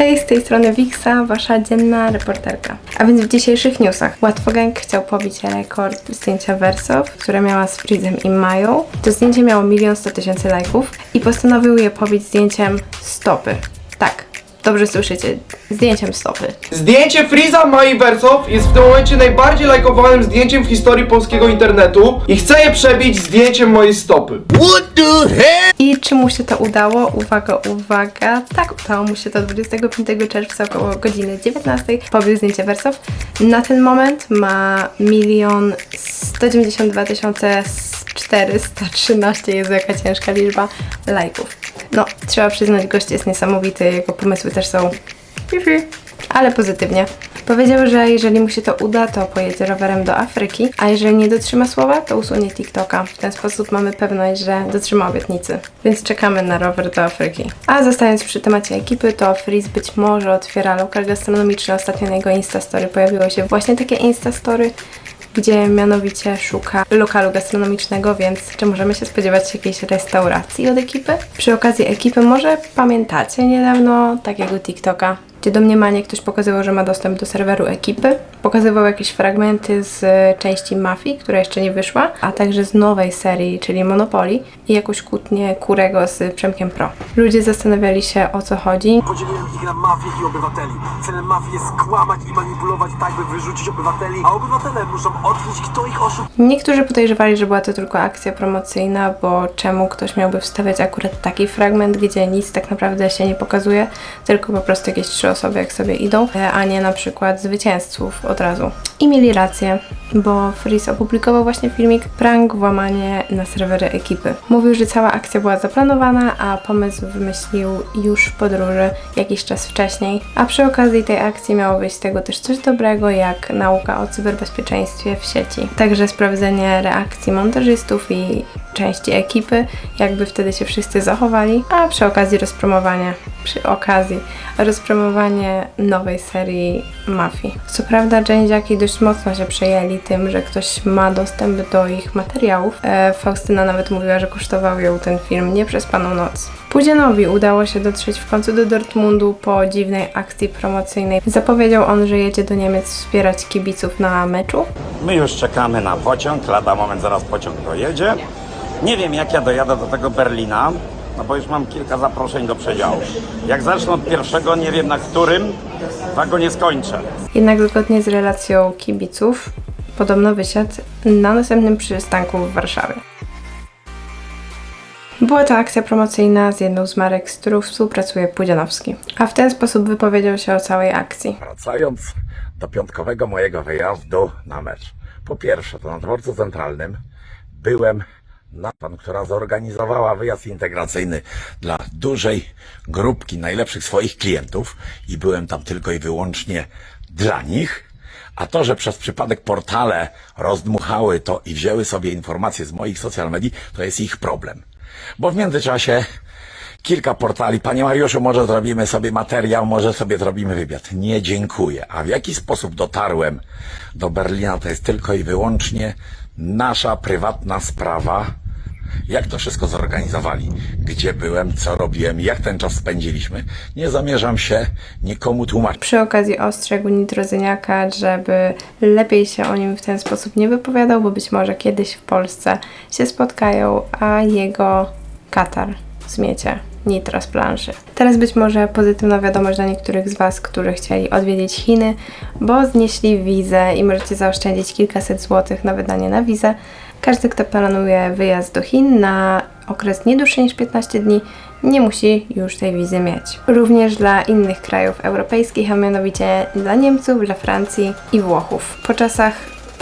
Hej, z tej strony Wiksa, wasza dzienna reporterka. A więc w dzisiejszych newsach Łatwogang chciał pobić rekord zdjęcia Wersow, które miała z Freezem i Mają. To zdjęcie miało milion sto tysięcy lajków i postanowił je pobić zdjęciem stopy. Tak, dobrze słyszycie, zdjęciem stopy. Zdjęcie Freeza Mai Wersow jest w tym momencie najbardziej lajkowanym zdjęciem w historii polskiego internetu i chcę je przebić zdjęciem mojej stopy. I czy mu się to udało? Uwaga, uwaga. Tak, udało mu się to 25 czerwca około godziny 19. Pobił zdjęcie Wersow. Na ten moment ma milion 192 tysiące 413, jest jaka ciężka liczba lajków. No, trzeba przyznać, gość jest niesamowity, jego pomysły też są ale pozytywnie. Powiedział, że jeżeli mu się to uda, to pojedzie rowerem do Afryki, a jeżeli nie dotrzyma słowa, to usunie TikToka. W ten sposób mamy pewność, że dotrzyma obietnicy. Więc czekamy na rower do Afryki. A zostając przy temacie ekipy, to Freeze być może otwiera lokal gastronomiczny. Ostatnio na jego Instastory pojawiło się właśnie takie Instastory, gdzie mianowicie szuka lokalu gastronomicznego, więc czy możemy się spodziewać jakiejś restauracji od ekipy? Przy okazji ekipy może pamiętacie niedawno takiego TikToka, gdzie domniemanie ktoś pokazywał, że ma dostęp do serweru ekipy. Pokazywał jakieś fragmenty z e, części Mafii, która jeszcze nie wyszła, a także z nowej serii, czyli Monopoly i jakąś kłótnię Kurego z Przemkiem Pro. Ludzie zastanawiali się o co chodzi, Podzieliłem ich na mafię i obywateli. Celem mafii jest kłamać i manipulować tak, by wyrzucić obywateli, a obywatele muszą odkryć, kto ich oszukał. Niektórzy podejrzewali, że była to tylko akcja promocyjna, bo czemu ktoś miałby wstawiać akurat taki fragment, gdzie nic tak naprawdę się nie pokazuje, tylko po prostu jakieś osoby jak sobie idą, e, a nie na przykład zwycięzców od razu. I mieli rację, bo Freeze opublikował właśnie filmik prank włamanie na serwery ekipy. Mówił, że cała akcja była zaplanowana, a pomysł wymyślił już w podróży jakiś czas wcześniej, a przy okazji tej akcji miało być z tego też coś dobrego, jak nauka o cyberbezpieczeństwie w sieci. Także sprawdzenie reakcji montażystów i części ekipy, jakby wtedy się wszyscy zachowali, a przy okazji rozpromowanie, przy okazji rozpromowanie nowej serii Mafii. Co prawda Jędziaki dość mocno się przejęli tym, że ktoś ma dostęp do ich materiałów. E, Faustyna nawet mówiła, że kosztował ją ten film nie przez paną noc. Pudzianowi udało się dotrzeć w końcu do Dortmundu po dziwnej akcji promocyjnej. Zapowiedział on, że jedzie do Niemiec wspierać kibiców na meczu. My już czekamy na pociąg, lada moment zaraz pociąg dojedzie. Nie wiem jak ja dojadę do tego Berlina, no bo już mam kilka zaproszeń do przedziału. Jak zacznę od pierwszego, nie wiem na którym, tak go nie skończę. Jednak zgodnie z relacją kibiców, podobno wysiadł na następnym przystanku w Warszawie. Była to akcja promocyjna z jedną z marek, z którą współpracuje Pudzianowski. A w ten sposób wypowiedział się o całej akcji. Wracając do piątkowego mojego wyjazdu na mecz. Po pierwsze, to na dworcu centralnym byłem na pan, która zorganizowała wyjazd integracyjny dla dużej grupki najlepszych swoich klientów i byłem tam tylko i wyłącznie dla nich. A to, że przez przypadek portale rozdmuchały to i wzięły sobie informacje z moich social medii, to jest ich problem. Bo w międzyczasie kilka portali. Panie Mariuszu, może zrobimy sobie materiał, może sobie zrobimy wywiad. Nie, dziękuję. A w jaki sposób dotarłem do Berlina, to jest tylko i wyłącznie nasza prywatna sprawa. Jak to wszystko zorganizowali? Gdzie byłem, co robiłem, jak ten czas spędziliśmy? Nie zamierzam się nikomu tłumaczyć. Przy okazji ostrzegł Nitrozyniaka, żeby lepiej się o nim w ten sposób nie wypowiadał, bo być może kiedyś w Polsce się spotkają, a jego Katar zmiecie Nitro z planszy. Teraz być może pozytywna wiadomość dla niektórych z Was, którzy chcieli odwiedzić Chiny, bo znieśli wizę i możecie zaoszczędzić kilkaset złotych na wydanie na wizę. Każdy, kto planuje wyjazd do Chin na okres nie dłuższy niż 15 dni, nie musi już tej wizy mieć. Również dla innych krajów europejskich, a mianowicie dla Niemców, dla Francji i Włochów. Po czasach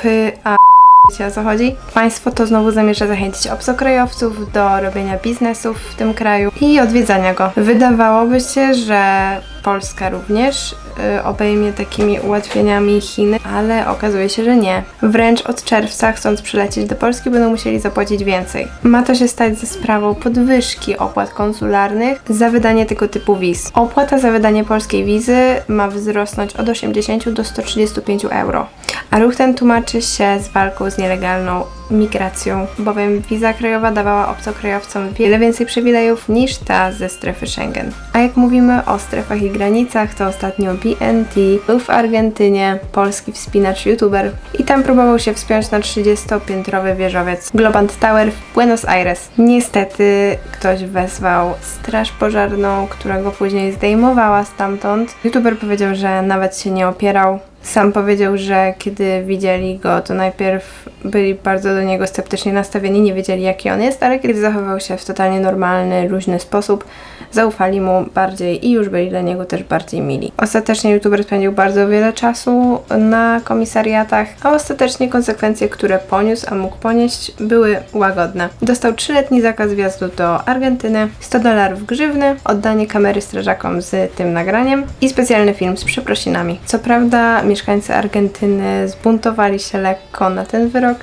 PA Wiecie o co chodzi? Państwo to znowu zamierza zachęcić obcokrajowców do robienia biznesów w tym kraju i odwiedzania go. Wydawałoby się, że Polska również y, obejmie takimi ułatwieniami Chiny, ale okazuje się, że nie. Wręcz od czerwca, chcąc przylecieć do Polski, będą musieli zapłacić więcej. Ma to się stać ze sprawą podwyżki opłat konsularnych za wydanie tego typu wiz. Opłata za wydanie polskiej wizy ma wzrosnąć od 80 do 135 euro. A ruch ten tłumaczy się z walką z nielegalną migracją, bowiem wiza krajowa dawała obcokrajowcom wiele więcej przywilejów niż ta ze strefy Schengen. A jak mówimy o strefach i granicach, to ostatnio BNT był w Argentynie, polski wspinacz youtuber i tam próbował się wspiąć na 30-piętrowy wieżowiec Globant Tower w Buenos Aires. Niestety ktoś wezwał straż pożarną, która go później zdejmowała stamtąd. YouTuber powiedział, że nawet się nie opierał. Sam powiedział, że kiedy widzieli go, to najpierw byli bardzo do niego sceptycznie nastawieni, nie wiedzieli jaki on jest, ale kiedy zachował się w totalnie normalny, luźny sposób, zaufali mu bardziej i już byli dla niego też bardziej mili. Ostatecznie youtuber spędził bardzo wiele czasu na komisariatach, a ostatecznie konsekwencje, które poniósł, a mógł ponieść, były łagodne. Dostał 3-letni zakaz wjazdu do Argentyny, 100 dolarów grzywny, oddanie kamery strażakom z tym nagraniem i specjalny film z przeprosinami. Co prawda mieszkańcy Argentyny zbuntowali się lekko na ten wyrok,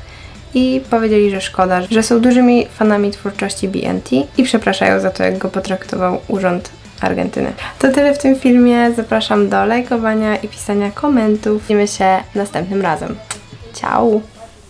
i powiedzieli, że szkoda, że są dużymi fanami twórczości BNT i przepraszają za to, jak go potraktował urząd Argentyny. To tyle w tym filmie. Zapraszam do lajkowania i pisania komentów. Widzimy się następnym razem. Ciao!